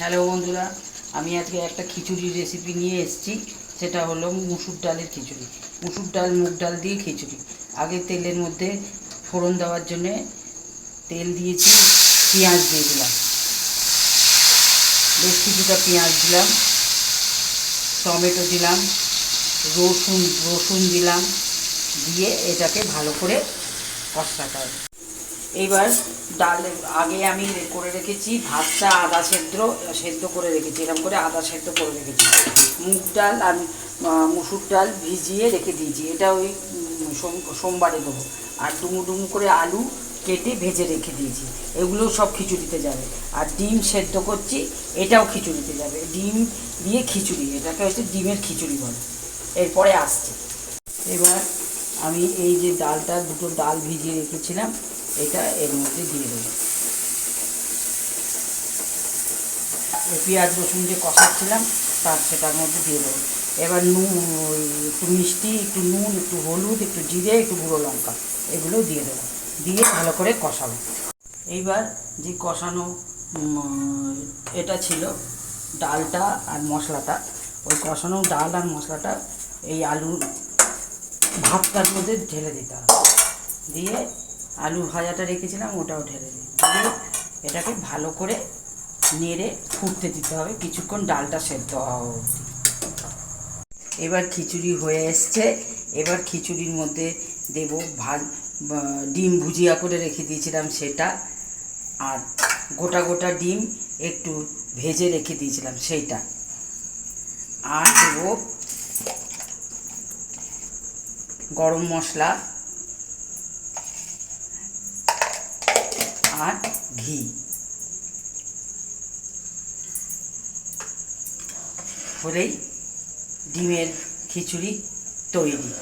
Hello বন্ধুরা, আমি আজকে একটা খিচুড়ির রেসিপি নিয়ে এসেছি। সেটা হলো মুসুর ডালের খিচুড়ি। মুসুর ডাল, মুগ ডাল দিয়ে খিচুড়ি। আগে তেলের মধ্যে ফোড়ন দেওয়ার জন্যে তেল দিয়েছি, পেঁয়াজ দিয়ে দিলাম। বেশ কিছুটা পেঁয়াজ দিলাম, টমেটো দিলাম, রসুন রসুন দিলাম, দিয়ে এটাকে ভালো করে কষাতে হবে। এইবার ডাল আগে আমি করে রেখেছি ভাতটা আদা সেদ্ধ সেদ্ধ করে রেখেছি, এরকম করে আদা সেদ্ধ করে রেখেছি। মুগ ডাল আর মুসুর ডাল ভিজিয়ে রেখে দিয়েছি, এটা ওই সোম- সোমবারে দেবো। আর ডুমু ডুমু করে আলু কেটে ভেজে রেখে দিয়েছি, এগুলো সব খিচুড়িতে যাবে। আর ডিম সেদ্ধ করছি, এটাও খিচুড়িতে যাবে। ডিম দিয়ে খিচুড়ি, এটাকে হচ্ছে ডিমের খিচুড়ি বলে। এরপরে আসছে। এবার আমি এই যে ডালটা, দুটো ডাল ভিজিয়ে রেখেছিলাম এটা এর মধ্যে দিয়ে দেবো। পেঁয়াজ, রসুন যে কষাচ্ছিলাম, তার সেটার মধ্যে দিয়ে দেবো। এবার নুন একটু মিষ্টি, একটু নুন, একটু হলুদ, একটু জিরে, একটু গুঁড়ো লঙ্কা এগুলো দিয়ে দেবো। দিয়ে ভালো করে কষাবো। এইবার যে কষানো এটা ছিল ডালটা আর মশলাটা। ওই কষানো ডাল আর মশলাটা এই আলু ভাতটার মধ্যে ঢেলে দিতে হবে। দিয়ে আলু ভাজাটা রেখেছিলাম, ওটাও ঢেলে দিই। এটাকে ভালো করে নেড়ে ফুটতে দিতে হবে, কিছুক্ষণ ডালটা সেদ্ধ হওয়া অবধি। এবার খিচুড়ি হয়ে এসছে। এবার খিচুড়ির মধ্যে দেব বা ডিম ভুজিয়া করে রেখে দিয়েছিলাম সেটা। আর গোটা গোটা ডিম একটু ভেজে রেখে দিয়েছিলাম সেইটা। আর দেব গরম মশলা আর ঘি। হলেই ডিমের খিচুড়ি তৈরি।